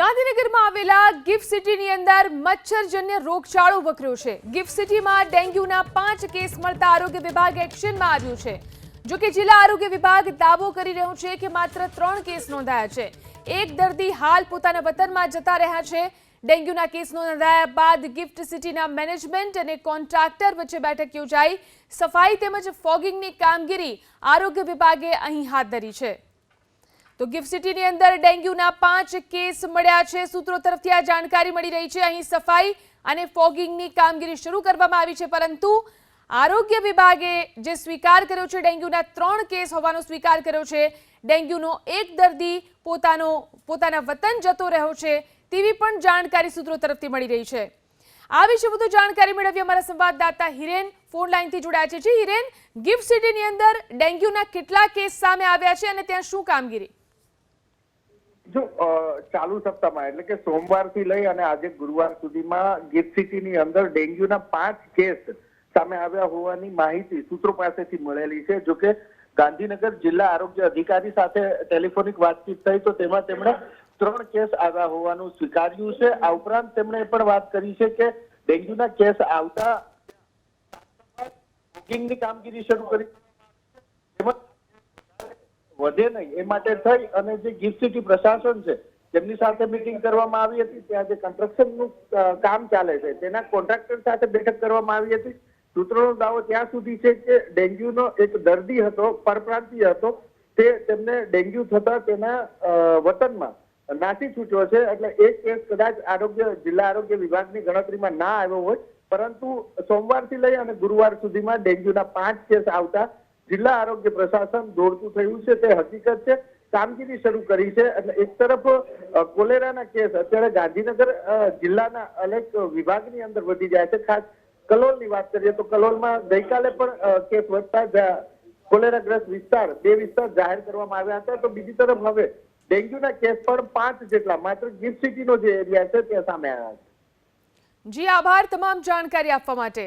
ગાંધીનગરમાં આવેલા ગિફ્ટ સિટીની અંદર મચ્છરજન્ય રોગચાળો વકર્યો છે. ગિફ્ટ સિટીમાં ડેન્ગ્યુના પાંચ કેસ મળતા આરોગ્ય વિભાગ એક્શનમાં આવ્યું છે. જો કે જિલ્લા આરોગ્ય વિભાગ દાવો કરી રહ્યું છે કે માત્ર ત્રણ કેસ નોંધાયા છે. એક દર્દી હાલ પોતાના વતનમાં જતા રહ્યા છે. ડેન્ગ્યુના કેસ નોંધાયા બાદ ગિફ્ટ સિટીના મેનેજમેન્ટ અને કોન્ટ્રાક્ટર વચ્ચે બેઠક યોજાઈ. સફાઈ તેમજ ફોગિંગની કામગીરી આરોગ્ય વિભાગે અહીં હાથ ધરી છે. તો ગિફ્ટ સિટીની અંદર ડેન્ગ્યુના પાંચ કેસ મળ્યા છે. સૂત્રો તરફથી આ જાણકારી મળી રહી છે. અહીં સફાઈ અને ફોગિંગની કામગીરી શરૂ કરવામાં આવી છે, પરંતુ આરોગ્ય વિભાગે જે સ્વીકાર કર્યો છે, ડેન્ગ્યુના ત્રણ કેસ હોવાનો સ્વીકાર કર્યો છે. ડેન્ગ્યુનો એક દર્દી પોતાનો, પોતાના વતન જતો રહ્યો છે તેવી પણ જાણકારી સૂત્રો તરફથી મળી રહી છે. આ વિશે વધુ જાણકારી મેળવી અમારા સંવાદદાતા હિરેન ફોન લાઈનથી જોડાયા છે. હિરેન, ગિફ્ટ સિટીની અંદર ડેન્ગ્યુના કેટલા કેસ સામે આવ્યા છે અને ત્યાં શું કામગીરી? જો ચાલુ સપ્તાહમાં, એટલે કે સોમવારથી લઈ અને આજે ગુરુવાર સુધીમાં ગિફ્ટ સિટીની અંદર ડેન્ગ્યુના પાંચ કેસ સામે આવ્યા હોવાની માહિતી સૂત્રો પાસેથી મળેલી છે. જોકે ગાંધીનગર જિલ્લા આરોગ્ય અધિકારી સાથે ટેલિફોનિક વાતચીત થઈ તો તેમાં તેમણે ત્રણ કેસ આવ્યા હોવાનું સ્વીકાર્યું છે. આ ઉપરાંત તેમણે એ પણ વાત કરી છે કે ડેન્ગ્યુના કેસ આવતા કામગીરી શરૂ કરી વધે નહીં. એ માટે થઈ અને જે ગિફ્ટ સિટી પ્રશાસન છે તેમની સાથે મીટિંગ કરવામાં આવી હતી, ત્યાં જે કન્સ્ટ્રક્શનનું કામ ચાલે છે, તેના કોન્ટ્રાક્ટર સાથે બેઠક કરવામાં આવી હતી. સૂત્રોનો દાવો ત્યાં સુધી છે કે ડેન્ગ્યુનો એક દર્દી હતો, પરપ્રાંતીય હતો. તે તેમને ડેન્ગ્યુ થતા તેના વતનમાં નાસી છૂટ્યો છે. એટલે એક કેસ કદાચ આરોગ્ય, જિલ્લા આરોગ્ય વિભાગની ગણતરીમાં ના આવ્યો હોય. પરંતુ સોમવારથી લઈ અને ગુરુવાર સુધીમાં ડેન્ગ્યુના પાંચ કેસ આવતા જિલ્લા આરોગ્ય પ્રશાસન દોડતું થયું છે, તે હકીકત છે. કામગીરી શરૂ કરી છે. અને એક તરફ કોલેરાના કેસ અત્યારે ગાંધીનગર જિલ્લાના અનેક વિભાગની અંદર વધી જાય છે. ખાસ કલોલની વાત કરીએ તો કલોલમાં ગઈકાલે પણ કેસ વધતા કોલેરાગ્રસ્ત વિસ્તાર, બે વિસ્તાર જાહેર કરવામાં આવ્યા હતા. તો બીજી તરફ હવે ડેન્ગ્યુના કેસ પણ પાંચ જેટલા, માત્ર ગિફ્ટ સિટીનો જે એરિયા છે, ત્યાં સામે આવ્યા છે. જી, આભાર તમામ જાણકારી આપવા માટે.